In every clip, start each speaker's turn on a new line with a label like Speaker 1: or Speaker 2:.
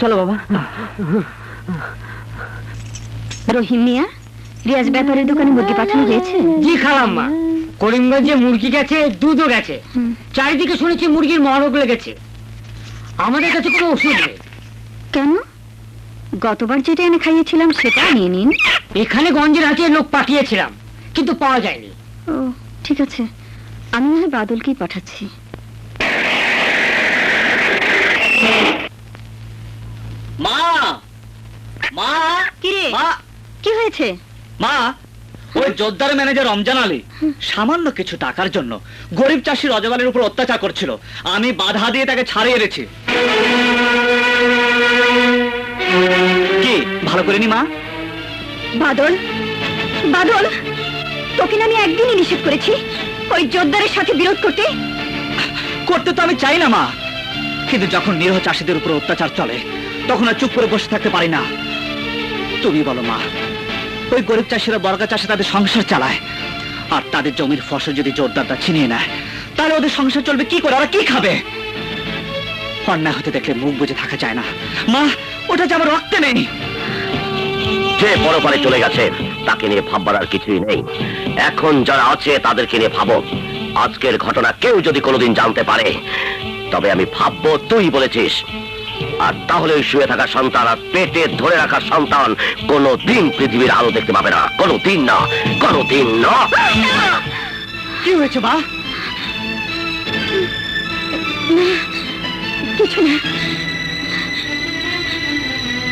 Speaker 1: চলো বাবা।
Speaker 2: রহিম মিয়া রিয়াজ ব্যাপারের দোকানে মুরগি পাঠানো হয়েছে?
Speaker 1: জি খালাম্মা করিমগঞ্জে মুরগি গেছে দুধও গেছে। চারিদিকে শুনেছি মুরগির মহরক লেগেছে। আমাদের কাছে কোনো ওষুধ নেই।
Speaker 2: কেন? গতবার যেটা এনে খাইয়েছিলাম সেটা নিয়ে নিন।
Speaker 1: এখানে গঞ্জের হাতে লোক পাঠিয়েছিলাম কিন্তু পাওয়া যায়নি।
Speaker 2: ও ঠিক আছে। আমি না হয় বাদলকেই পাঠাচ্ছি
Speaker 3: মা মা
Speaker 2: কিরে
Speaker 3: মা
Speaker 2: কি হয়েছে?
Speaker 3: মা ওই জোরদার ম্যানেজার রমজান আলী সামান্য কিছু টাকার জন্য গরিব চাষি রজবালের উপর অত্যাচার করছিল। আমি বাধা দিয়ে তাকে ছাড়িয়ে এনেছি। কি ভালো করিনি মা?
Speaker 2: বাদল বাদল তোকে না আমি একদিনই নিষেধ করেছি ওই জোরদারের সাথে বিরোধ করতে।
Speaker 3: করতে তো আমি চাই না মা। কিন্তু যখন নিরহ চাষিদের উপর অত্যাচার চলে তখন আর চুপ করে বসে থাকতে পারি না। তুমি বলো মা। ওই গরিব চাষিরা বর্গা চাষে তাদের সংসার চালায়। আর তাদের জমির ফসল যদি জোরদারটা ছিনিয়ে নেয়, তাহলে ওদের সংসার চলবে কি করে? ওরা কি খাবে? অন্যায় হতে দেখলে মুখ বুঝে থাকা যায় না। মা, ওটা যে আমার রক্তে নেই।
Speaker 4: যে পরপারে চলে গেছে, তাকে নিয়ে ভাববার আর কিছুই নেই। এখন যারা আছে, তাদেরকে নিয়ে ভাবো। আজকের ঘটনা কেউ যদি কোনোদিন জানতে পারে, তবে আমি ভাববো তুই বলেছিস। আর তাহলে ওই শুয়ে থাকা সন্তান আর পেটে ধরে রাখা সন্তান কোনো দিন পৃথিবীর আলো দেখতে পাবে না। কোনো দিন না কোনো দিন না।
Speaker 3: কি হয়েছে মা?
Speaker 2: কিছু না।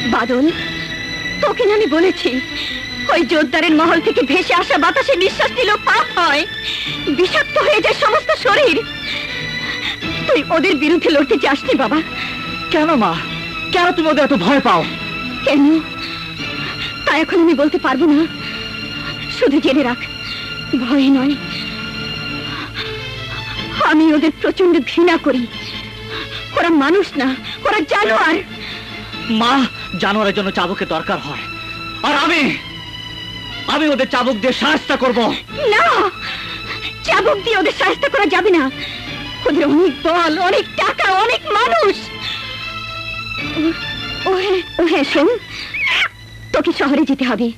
Speaker 2: বাদল তোকে আমি বলেছি ওই জোরদারের মহল থেকে ভেসে আসা বাতাসে নিঃশ্বাস নিলেও পাপ হয়। বিষাক্ত হয়ে যায় সমস্ত শরীর। তুই ওদের বিরুদ্ধে লড়তে চাসনি বাবা।
Speaker 3: কেন মা? কেন তুমি ওদের এত ভয় পাও?
Speaker 2: কেন? তা এখন আমি বলতে পারব না। শুধু জেনে রাখ ভয় নয়। আমি ওদের প্রচণ্ড ঘৃণা করি। ওরা মানুষ না ওরা জানোয়ার।
Speaker 3: মা জানোয়ারের জন্য চাবুকের দরকার হয়। আর আমি আমি ওদের চাবুক দিয়ে সাহায্য করব।
Speaker 2: না চাবুক দিয়ে ওদের সাহায্য করা যাবে না। ওদের অনেক বল অনেক টাকা অনেক মানুষ। ও- হ্যাঁ ও হ্যাঁ শোন। তোকে শহরে যেতে হবে।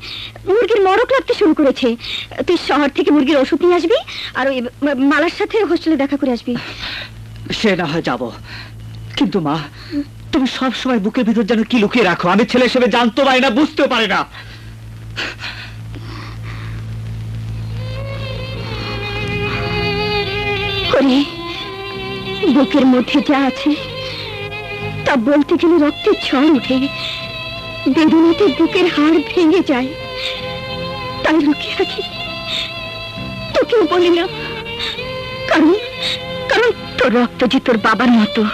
Speaker 2: মুরগির মরক লাগতে শুরু করেছে। তুই শহর থেকে মুরগির ওষুধ নিয়ে আসবি আর ওই মালার সাথে হোস্টেলে দেখা করে আসবি।
Speaker 3: সে না হয় যাব। কিন্তু মা তুমি সব সময় বুকের ভিতর যেন কি লুকিয়ে রাখো? আমি ছেলে হিসেবে জানতে পারি না বুঝতে পারি না।
Speaker 2: বুকের মধ্যে যা আছে তা বলতে গেলে রক্তের ঝড় উঠে বেদনাতে বুকের হাড় ভেঙে যায়। তাই লুকিয়ে রাখি। তোকেও বলি না। কারণ কারণ তোর রক্ত যে তোর বাবার মতো।